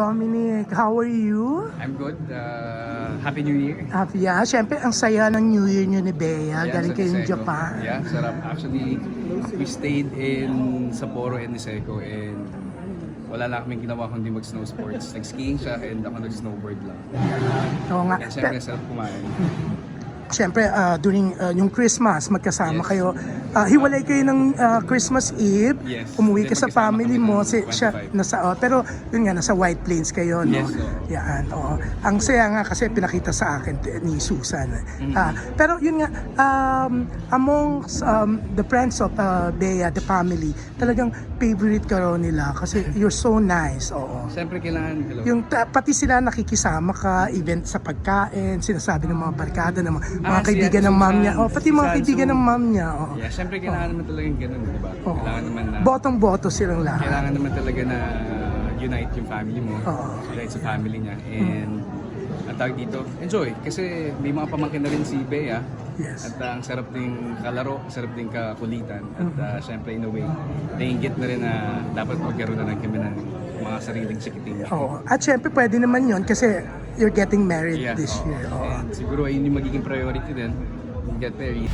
Dominic, how are you? I'm good. Uh, Happy New Year. Happy ah. Siyempre, ang saya ng New Year nyo ni Bea. Galing sa kayo ng. Japan. Yeah, sarap. Actually, we stayed in Sapporo and Niseko and wala lang kaming ginawa kundi mag-snow sports. Nag-skiing siya and ako nag-snowboard lang. Oo nga. And syempre, sarap kumain. Siyempre, ah, during ah, yung Christmas, magkasama Yes. kayo. Ah, hiwalay kayo ng ah, Christmas Eve. Yes. Umuwi ka sa family mo. Si, siya, 25. nasa, oh, pero yun nga, nasa White Plains kayo, no? Yes, oo. Yan, oo. Ang saya nga kasi pinakita sa akin ni Susan. Mm-hmm. Ah, pero yun nga, um, among um, the friends of uh, Bea, the family, talagang favorite ka raw nila kasi you're so nice. Oo. Siyempre, kailangan, hello. Yung pati sila nakikisama ka, event sa pagkain, sinasabi ng mga barkada, ng mga, mga Ah, si kaibigan Ate ng mom Susan, niya. Oh, pati mga Sansu. kaibigan ng mom niya. Oh. Yeah, siyempre, kailangan naman talagang ganun, di ba? Oo. Kailangan naman na... Botong-boto silang lahat. Kailangan naman talaga na unite yung family mo. Oo. Unite sa family niya. And ang tawag dito, enjoy. Kasi may mga pamangkin na rin si Bea. Yes. At uh, ang sarap ding kalaro, sarap ding kakulitan. At Mm-hmm. uh, syempre in a way, nainggit na rin na dapat magkaroon na lang kami ng mga sariling sikiting. Oo. At syempre pwede naman yon kasi you're getting married Yeah, this oo. year. Oo. And siguro ayun yung magiging priority din. Get married.